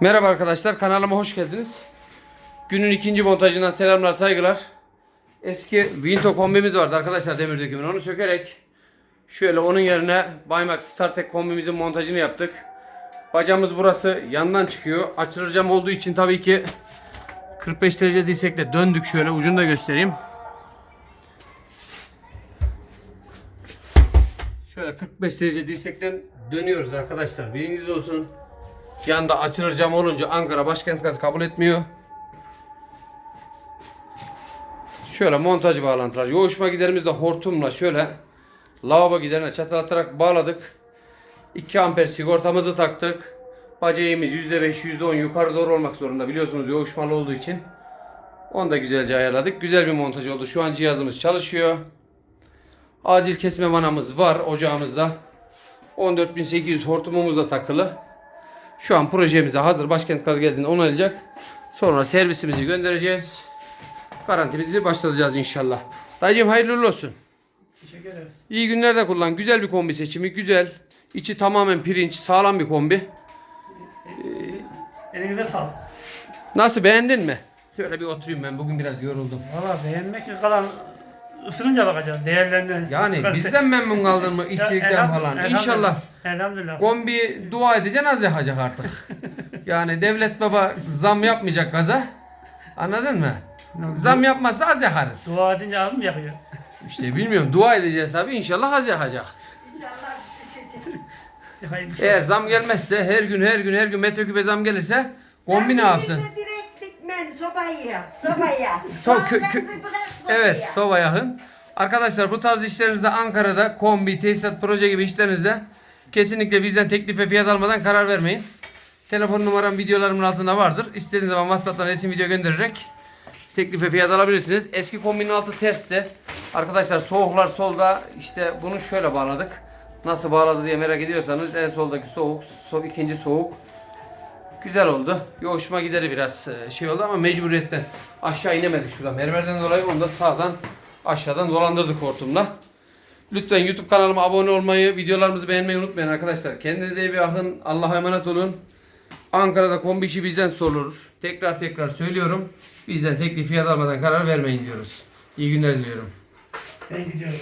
Merhaba arkadaşlar kanalıma hoş geldiniz. Günün ikinci montajından selamlar saygılar. Eski Vinto kombimiz vardı arkadaşlar demir dökümün onu sökerek şöyle onun yerine Baymax Startek kombimizin montajını yaptık. Bacamız burası yandan çıkıyor. Açılır cam olduğu için tabii ki 45 derece dirsekle döndük şöyle ucunu da göstereyim. Şöyle 45 derece dirsekten dönüyoruz arkadaşlar. Bilginiz olsun. Yanda açılır cam olunca Ankara başkent gaz kabul etmiyor. Şöyle montaj bağlantılar. Yoğuşma giderimizi de hortumla şöyle lavabo giderine çatlatarak bağladık. 2 amper sigortamızı taktık. Bacayımız %5 %10 yukarı doğru olmak zorunda biliyorsunuz yoğuşmalı olduğu için. Onu da güzelce ayarladık. Güzel bir montaj oldu. Şu an cihazımız çalışıyor. Acil kesme vanamız var ocağımızda. 14800 hortumumuz da takılı. Şu an projemize hazır. Başkent gaz geldiğinde onaylayacak. Sonra servisimizi göndereceğiz. Garantimizi başlatacağız inşallah. Dayıcım hayırlı uğurlu olsun. Teşekkür ederiz. İyi günlerde kullan. Güzel bir kombi seçimi. Güzel. İçi tamamen pirinç. Sağlam bir kombi. Elinize sağlık. Nasıl beğendin mi? Şöyle bir oturayım ben. Bugün biraz yoruldum. Valla beğenmek kalan ısırınca bakacağız değerlerine. Yani bizden memnun kaldın mı işçilikten falan? İnşallah. Elhamdülillah. Kombi dua edeceksin az yakacak artık. yani devlet baba zam yapmayacak gaza. Anladın mı? Zam yapmazsa az yakarız. Dua edince az mı yakıyor? İşte bilmiyorum dua edeceğiz tabii inşallah az yakacak. Hayırlısı. Eğer zam gelmezse her gün her gün her gün metreküpe zam gelirse kombi ne yapsın? Sobaya, sobaya. So- kö- kö-. Evet soba yakın. Arkadaşlar bu tarz işlerinizde Ankara'da kombi, tesisat, proje gibi işlerinizde kesinlikle bizden teklif ve fiyat almadan karar vermeyin. Telefon numaram videolarımın altında vardır. İstediğiniz zaman WhatsApp'tan resim video göndererek teklif ve fiyat alabilirsiniz. Eski kombinin altı tersti. Arkadaşlar soğuklar solda işte bunu şöyle bağladık. Nasıl bağladı diye merak ediyorsanız en soldaki soğuk, so, ikinci soğuk. Güzel oldu. Yoğuşma gideri biraz e, şey oldu ama mecburiyetten aşağı inemedik şuradan. Mermerden dolayı onu da sağdan aşağıdan dolandırdık hortumla. Lütfen YouTube kanalıma abone olmayı, videolarımızı beğenmeyi unutmayın arkadaşlar. Kendinize iyi bakın. Allah'a emanet olun. Ankara'da kombi işi bizden sorulur. Tekrar tekrar söylüyorum. Bizden teklif fiyat almadan karar vermeyin diyoruz. İyi günler diliyorum. Ben gidiyorum.